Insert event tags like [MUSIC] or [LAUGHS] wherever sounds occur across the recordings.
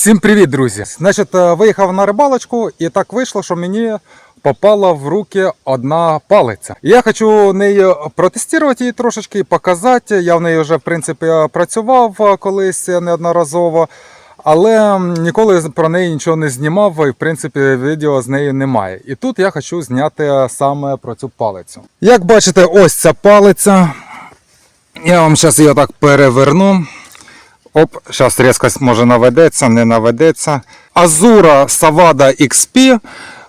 Всім привіт, друзі! Значить, е, виїхав на рибалочку, і так вийшло, що мені попала в руки одна палиця. Я хочу нею протестувати її трошечки показати. Я в неї вже в принципі працював е, колись неодноразово. Але ніколи про неї нічого не знімав, і в принципі відео з нею немає. І тут я хочу зняти саме про цю палицю. Як бачите, ось ця палиця. Я вам зараз її так переверну. Оп, зараз різкость може наведеться, не наведеться. Азура Savada XP.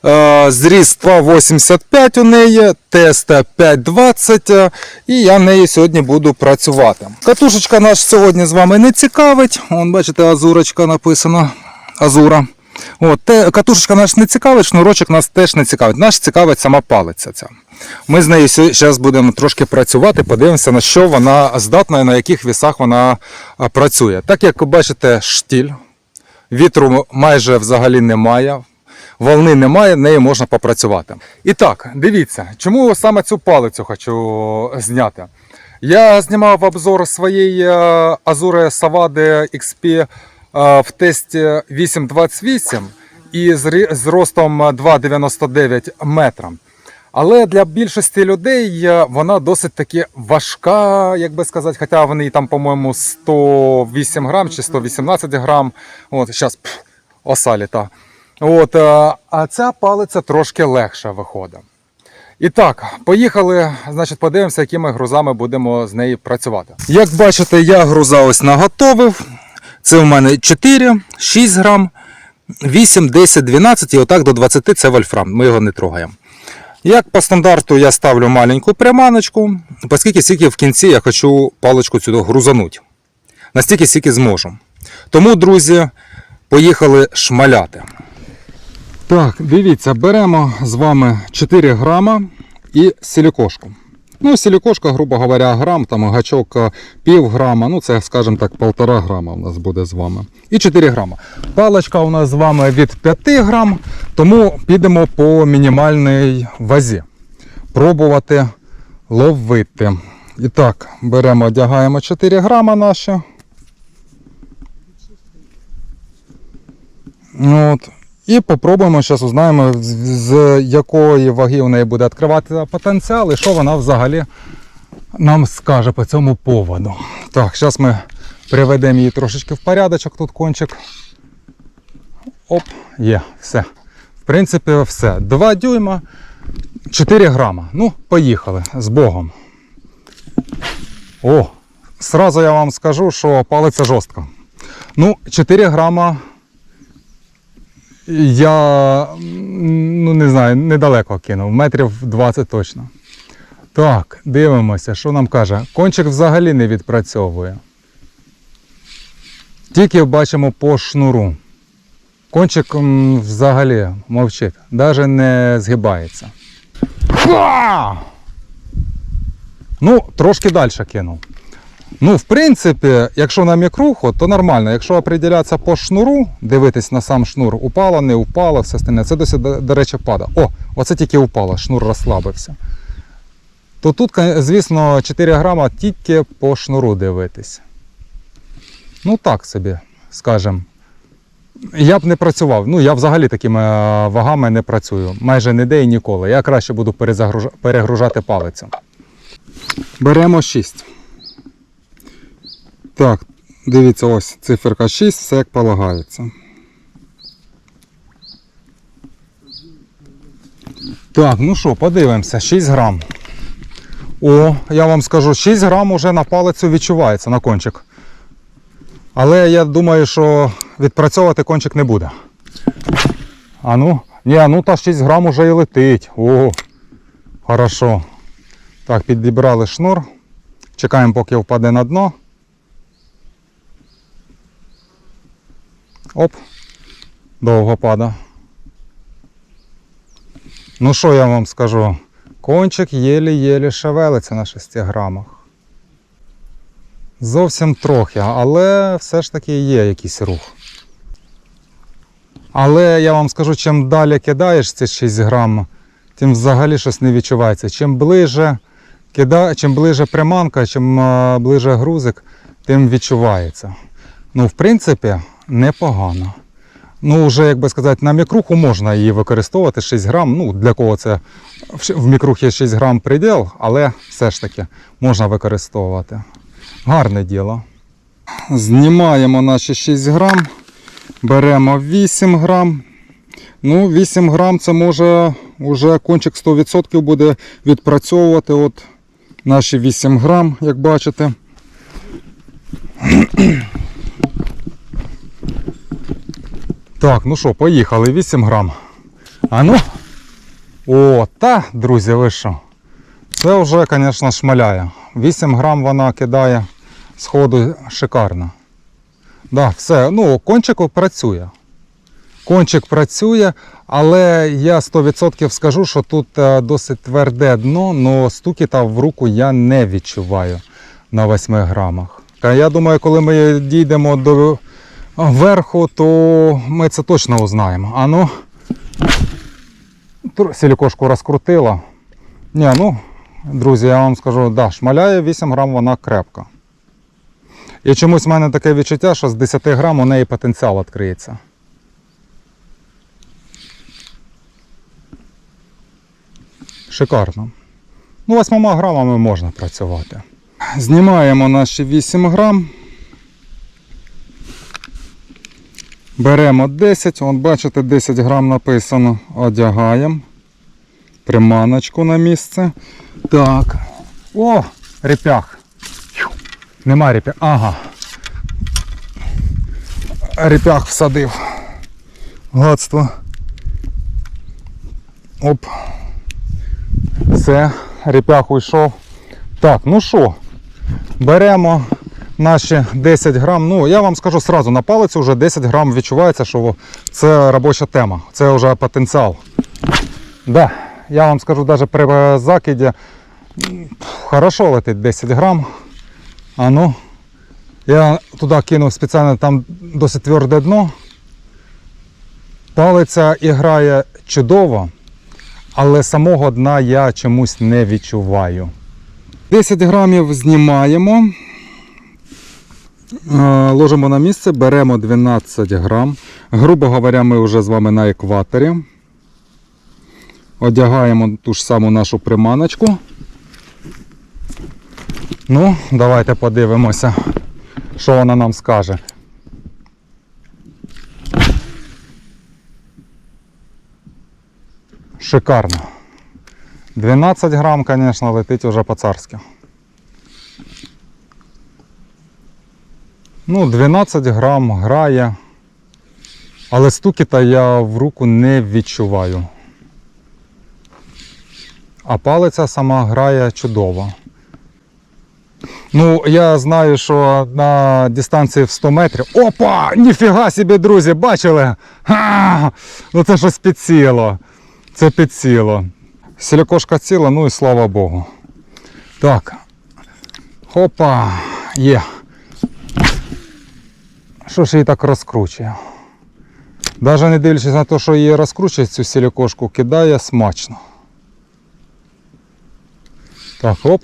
е, Зріст 2,85 у неї, тест 5,20 е, і я нею сьогодні буду працювати. Катушечка наш сьогодні з вами не цікавить. Вон, бачите, азурочка написана. Азура. От, те, катушечка наш не цікавить, шнурочок нас теж не цікавить. Наш цікавить сама палиця ця. Ми з нею зараз будемо трошки працювати, подивимося, на що вона здатна і на яких вісах вона працює. Так як ви бачите, штіль, вітру майже взагалі немає, волни немає, нею можна попрацювати. І так, дивіться, чому саме цю палицю хочу зняти. Я знімав обзор своєї е, Azure Savade XP в тесті 8.28 і з ростом 2,99 метра. Але для більшості людей е, вона досить таки важка, як би сказати, хоча вони там, по-моєму, 108 грам чи 118 грам. От, зараз оса літа. От, е, а ця палиця трошки легша виходить. І так, поїхали, значить, подивимося, якими грузами будемо з нею працювати. Як бачите, я груза ось наготовив. Це у мене 4, 6 грам, 8, 10, 12 і отак до 20 це вольфрам. Ми його не трогаємо. Як по стандарту я ставлю маленьку приманочку, оскільки скільки в кінці я хочу паличку цю грузанути. Настільки скільки зможу. Тому, друзі, поїхали шмаляти. Так, дивіться, беремо з вами 4 грама і силікошку. Ну, силікошка, грубо говоря, грам, там гачок е, пів грама, ну це, скажімо так, полтора грама у нас буде з вами. І 4 грама. Паличка у нас з вами від 5 грам, тому підемо по мінімальній вазі. Пробувати ловити. І так, беремо, одягаємо 4 грама наші. От. І попробуємо зараз узнаємо, з, якої ваги у неї буде відкривати потенціал і що вона взагалі нам скаже по цьому поводу. Так, зараз ми приведемо її трошечки в порядочок, тут кончик. Оп, є, все. В принципі, все. 2 дюйма, 4 грама. Ну, поїхали з Богом. О, сразу я вам скажу, що палиця жорстка. Ну, 4 грама я ну не знаю, недалеко кинув, метрів 20 точно. Так, дивимося, що нам каже. Кончик взагалі не відпрацьовує. Тільки бачимо по шнуру. Кончик взагалі мовчить, навіть не згибається. Ха! Ну, трошки далі кинув. Ну, в принципі, якщо на мікруху, то нормально. Якщо определятися по шнуру, дивитись на сам шнур, упало, не упало, все остальне, це досі, до, речі, пада. О, оце тільки упало, шнур розслабився. То тут, звісно, 4 грама тільки по шнуру дивитись. Ну так собі, скажем. Я б не працював. Ну, я взагалі такими е, вагами не працюю. Майже ніде і ніколи. Я краще буду перегружати палицю. Беремо 6. Так, дивіться, ось циферка 6, все як полагається. Так, ну що, подивимося, 6 грам. О, я вам скажу, 6 грам уже на палицю відчувається на кончик. Але я думаю, що відпрацьовувати кончик не буде. А ну, ні, ну та 6 грам уже і летить. О, хорошо. Так, підібрали шнур. Чекаємо, поки впаде на дно. Оп, довго пада. Ну що я вам скажу? Кончик єлі-єлі шевелиться на 6 грамах. Зовсім трохи, але все ж таки є якийсь рух. Але я вам скажу, чим далі кидаєш ці 6 грам, тим взагалі щось не відчувається. Чим ближе, кида... чим ближе приманка, чим е, ближе грузик, тим відчувається. Ну, в принципі, непогано. Ну, вже, як би сказати, на мікруху можна її використовувати 6 грам. Ну, для кого це в мікрухі 6 грам приділ, але все ж таки можна використовувати. Гарне діло. Знімаємо наші 6 грам, беремо 8 грам. Ну, 8 грам це може вже кончик 100% буде відпрацьовувати. От наші 8 грам, як бачите. Так, ну що, поїхали, 8 грам. А ну. О, та, друзі, ви що? Це вже, звісно, шмаляє. 8 грам вона кидає сходу шикарно. Да, все, ну, кончик працює. Кончик працює, але я 100% скажу, що тут е, досить тверде дно, але стукіта в руку я не відчуваю на 8 грамах. Я думаю, коли ми дійдемо до верху, то ми це точно узнаємо. А ну, силікошку розкрутила. Ні, ну, друзі, я вам скажу, да, шмаляє 8 грам, вона крепка. І чомусь в мене таке відчуття, що з 10 грам у неї потенціал відкриється. Шикарно. Ну, 8 грамами можна працювати. Знімаємо наші 8 грам. Беремо 10, вон бачите, 10 грам написано. Одягаємо. Приманочку на місце. Так. О, репях. Нема репях. Ага. Репях всадив. Гадство. Оп. Все, репях уйшов. Так, ну що, беремо наші 10 грам. Ну, я вам скажу сразу, на палицю вже 10 грам відчувається, що це робоча тема. Це вже потенціал. Да, я вам скажу, навіть при закиді хорошо летить 10 грам. А ну, я туди кинув спеціально там досить тверде дно. Палиця і грає чудово, але самого дна я чомусь не відчуваю. 10 грамів знімаємо. Е, Ложимо на місце, беремо 12 грам. Грубо говоря, ми вже з вами на екваторі. Одягаємо ту ж саму нашу приманочку. Ну, давайте подивимося, що вона нам скаже. Шикарно. 12 грам, звісно, летить уже по-царськи. Ну, 12 грам грає. Але стукіта я в руку не відчуваю. А палиця сама грає чудово. Ну, я знаю, що на дистанції в 100 метрів. Опа! Ніфіга собі, друзі, бачили? Ха! Ну це щось підсіло. Це підсіло. Сілікошка ціла, ну і слава Богу. Так. Хопа, є. Що ж її так розкручує? Навіть не дивлячись на те, що її розкручує цю сілікошку, кидає смачно. Так, оп.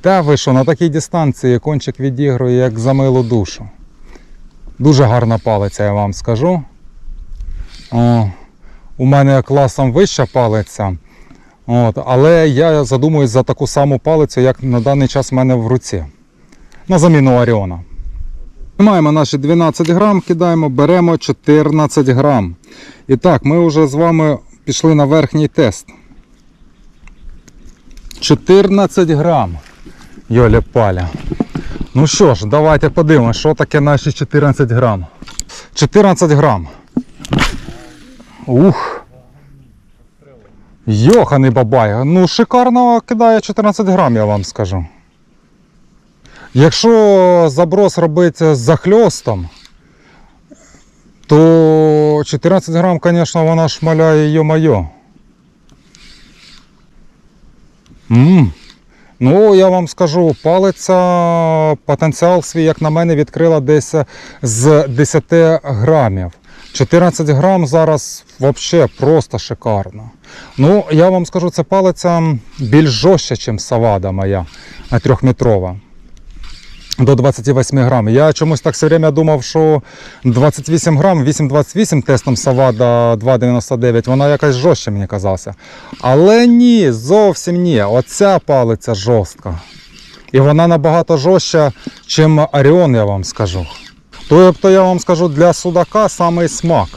Та ви що, на такій дистанції кончик відігрує як за милу душу. Дуже гарна палиця, я вам скажу. О, у мене класом вища палиця. От, але я задумуюсь за таку саму палицю, як на даний час в мене в руці. На заміну Оріона. Маємо наші 12 грам, кидаємо, беремо 14 грам. І так, ми вже з вами пішли на верхній тест. 14 грам. Йолі паля. Ну що ж, давайте подивимося, що таке наші 14 грам. 14 грам. Ух. Йоханий бабай. Ну, шикарно кидає 14 грам, я вам скажу. Якщо заброс робити з захльостом, то 14 грам, звісно, вона шмаляє йо-майо. Ммм. Ну, я вам скажу, палиця потенціал свій, як на мене, відкрила десь з 10 грамів. 14 грам зараз взагалі просто шикарно. Ну, я вам скажу, це палиця більш жорстче, ніж савада моя, трьохметрова. До 28 грам. Я чомусь так все время думав, що 28 грам, 8,28 тестом Савада 2,99, вона якась жорстче мені казалася. Але ні, зовсім ні. Оця палиця жорстка. І вона набагато жорстча, ніж Оріон, я вам скажу. Тобто я вам скажу, для судака самий смак.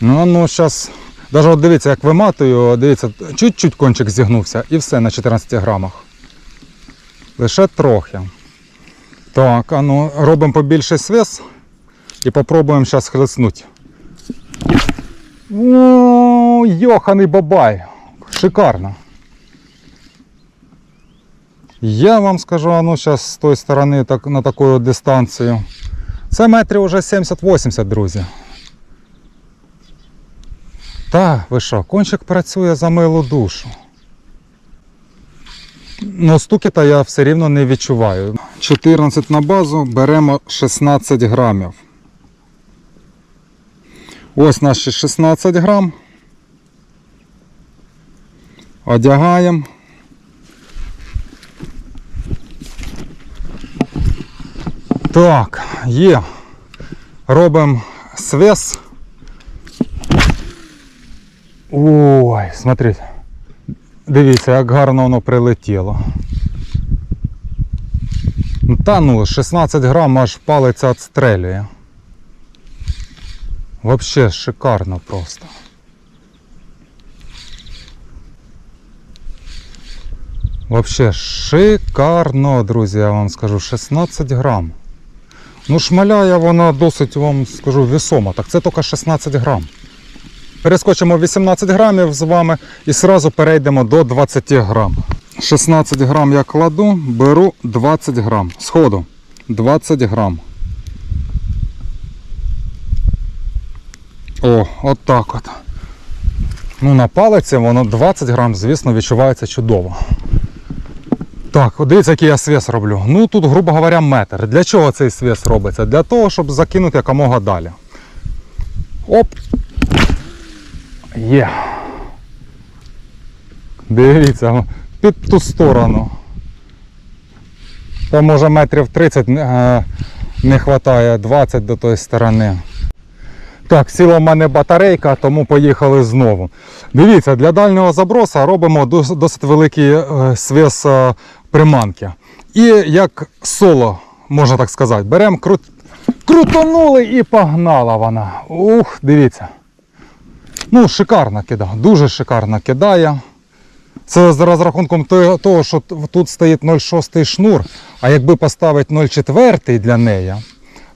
Ну, ну, зараз. Навіть дивіться, як виматую, дивіться, чуть-чуть кончик зігнувся і все на 14 грамах. Лише трохи. Так, а ну робимо побільший свес і попробуємо зараз хлеснути. О, йоханий бабай! Шикарно. Я вам скажу, а ну зараз з тої сторони так, на таку дистанцію. Це метрів вже 70-80, друзі. Та, ви що, кончик працює за милу душу. Ну, стукіта я все рівно не відчуваю. 14 на базу, беремо 16 грамів. Ось наші 16 грам. Одягаємо. Так, є. Робимо свес. Ой, смотрите. Дивіться, як гарно воно прилетіло. Ну, Та ну, 16 грам аж палець відстрелює. Вообще шикарно просто. Вообще шикарно, друзі, я вам скажу, 16 грам. Ну, шмаляє вона досить вам скажу весома. Так це тільки 16 грам. Перескочимо 18 грамів з вами і одразу перейдемо до 20 грам. 16 грам я кладу, беру 20 грам. Сходу 20 грам. О, от так от. Ну, на палиці воно 20 грам, звісно, відчувається чудово. Так, дивіться, який я свес роблю. Ну тут, грубо говоря, метр. Для чого цей свес робиться? Для того, щоб закинути якомога далі. Оп, Є. Дивіться, під ту сторону. Там може метрів 30 е, не вистачає, 20 до тої сторони. Так, сіла в мене батарейка, тому поїхали знову. Дивіться, для дальнього заброса робимо досить великий е, свес е, приманки. І як соло, можна так сказати, беремо, крут... крутонули і погнала вона. Ух, дивіться. Ну, шикарно кидає, дуже шикарно кидає. Це з розрахунком того- що тут стоїть 0,6 шнур, а якби поставити 0,4 для неї,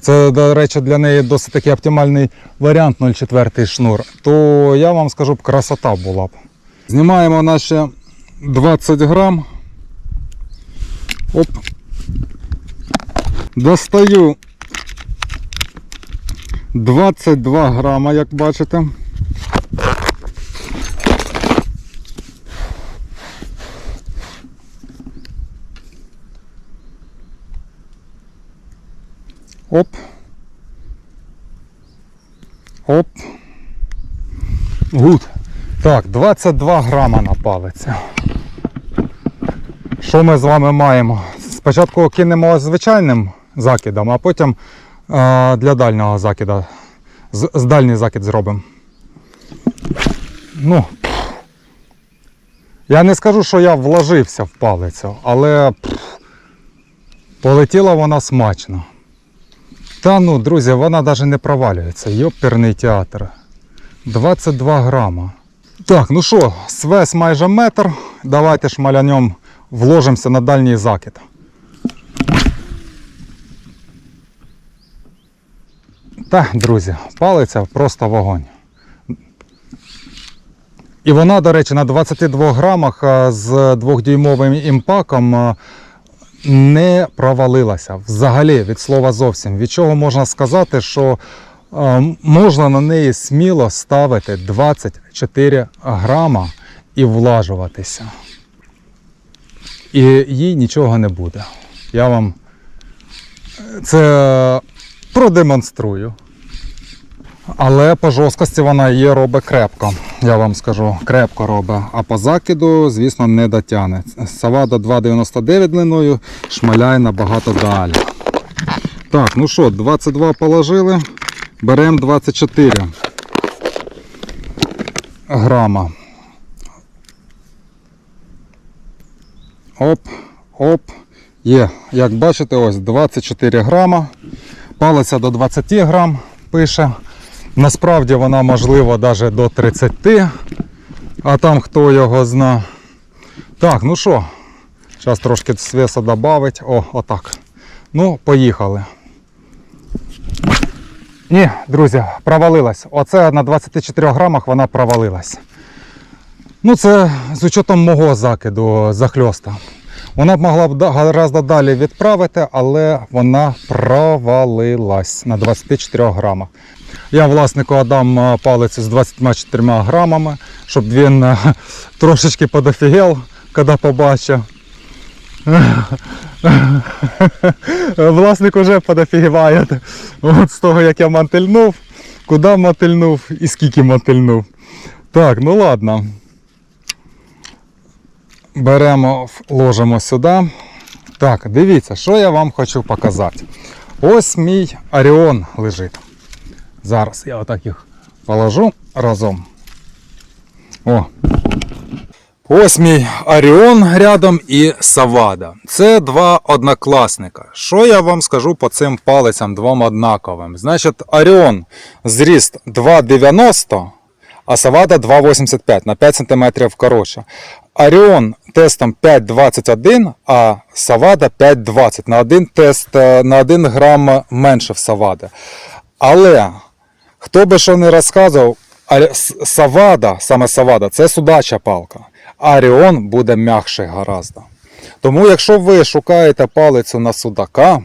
це, до речі, для неї досить такий оптимальний варіант 0,4 шнур, то я вам скажу б, красота була б. Знімаємо наші 20 грам. Оп. Достаю 22 грама, як бачите. Оп. Оп. Гуд. Так, 22 грама на палиці. Що ми з вами маємо? Спочатку кинемо звичайним закидом, а потім е, для дальнього закида. З, з дальній закид зробимо. Ну. Я не скажу, що я вложився в палицю, але пф, полетіла вона смачно. Та ну, друзі, вона навіть не провалюється. Йоперний театр. 22 грама. Так, ну що, свес майже метр. Давайте ж шмалянем вложимося на дальній закид. Та, друзі, палиця просто вогонь. І вона, до речі, на 22 грамах з двохдюймовим імпаком а, не провалилася взагалі від слова зовсім. Від чого можна сказати, що е, можна на неї сміло ставити 24 грама і влажуватися. І їй нічого не буде. Я вам це продемонструю. Але по жорсткості вона її робить крепко. я вам скажу, крепко робить. А по закиду, звісно, не дотягне. Савада 2,99 длиною, шмаляє набагато далі. Так, ну що, 22 положили. Беремо 24 грама. Оп, оп. Є. Як бачите, ось 24 грама. Палиця до 20 грам пише. Насправді вона можливо навіть до 30, а там хто його зна. Так, ну що, зараз трошки свеса додавить. О, отак. Ну, поїхали. Ні, друзі, провалилась. Оце на 24 грамах вона провалилась. Ну, це з учетом мого закиду захльоста. Вона б могла б гораздо далі відправити, але вона провалилась на 24 грамах. Я власнику дам е, палицю з 24 грамами, щоб він е, [LAUGHS] трошечки подофігел, коли побачив. [LAUGHS] Власник вже подофігіває от з того, як я мантильнув, куди мантильнув і скільки мантильнув. Так, ну ладно. Беремо, ложимо сюди. Так, дивіться, що я вам хочу показати. Ось мій Оріон лежить. Зараз я отак їх положу разом. О. Ось мій Оріон рядом і Савада. Це два однокласника. Що я вам скажу по цим палицям двом однаковим? Значить, Оріон зріст 2,90, а Савада 2,85 на 5 см коротше. Оріон тестом 5,21, а Савада 5,20 на один тест е, на 1 грам менше в Савади. Але хто би що не розказував, Савада, саме Савада, це судача палка. А Оріон буде м'якший гораздо. Тому, якщо ви шукаєте палицю на судака,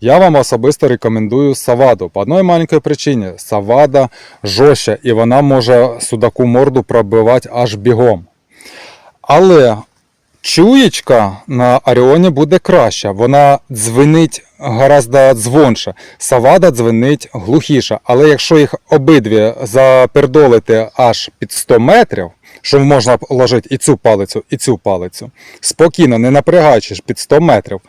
я вам особисто рекомендую Саваду. По одній маленькій причині. Савада жорстче і вона може судаку морду пробивати аж бігом. Але чуєчка на Оріоні буде краща. Вона дзвенить гораздо дзвонше. Савада дзвенить глухіше. Але якщо їх обидві запердолити аж під 100 метрів, що можна положити і цю палицю, і цю палицю, спокійно, не напрягаючи під 100 метрів,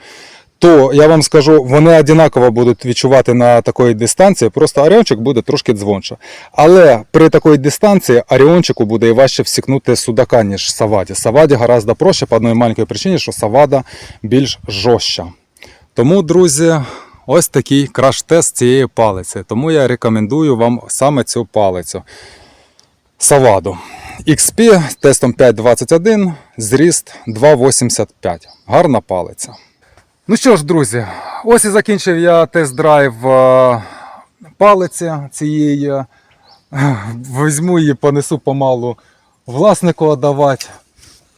то я вам скажу, вони однаково будуть відчувати на такої дистанції, просто оріончик буде трошки дзвонше. Але при такій дистанції оріончику буде і важче всікнути судака, ніж саваді. Саваді гораздо проще по одній маленькій причині, що савада більш жорстча. Тому, друзі, ось такий краш-тест цієї палиці. Тому я рекомендую вам саме цю палицю. Саваду. XP тестом 5.21, зріст 2,85. Гарна палиця. Ну що ж, друзі, ось і закінчив я тест-драйв е, палиці цієї. Візьму її, понесу помалу власнику отдавати.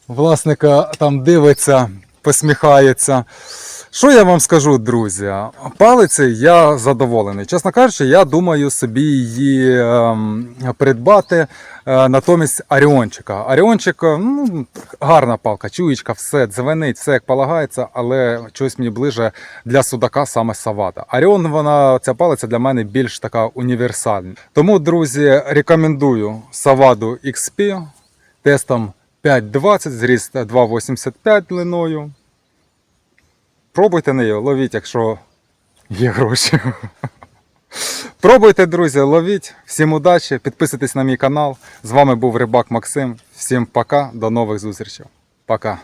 Власника там дивиться, посміхається. Що я вам скажу, друзі? Палиці я задоволений. Чесно кажучи, я думаю собі її ем, придбати е, натомість Оріончика. Оріончик, е, ну, гарна палка, чуєчка, все, дзвенить, все як полагається, але щось мені ближе для судака саме Савада. Оріон, вона, ця палиця для мене більш така універсальна. Тому, друзі, рекомендую Саваду XP тестом 5,20, зріст 2,85 длиною. Пробуйте нею, ловіть, якщо є гроші. Пробуйте, друзі, ловіть. Всім удачі, підписуйтесь на мій канал. З вами був Рибак Максим. Всім пока, до нових зустрічей. Пока.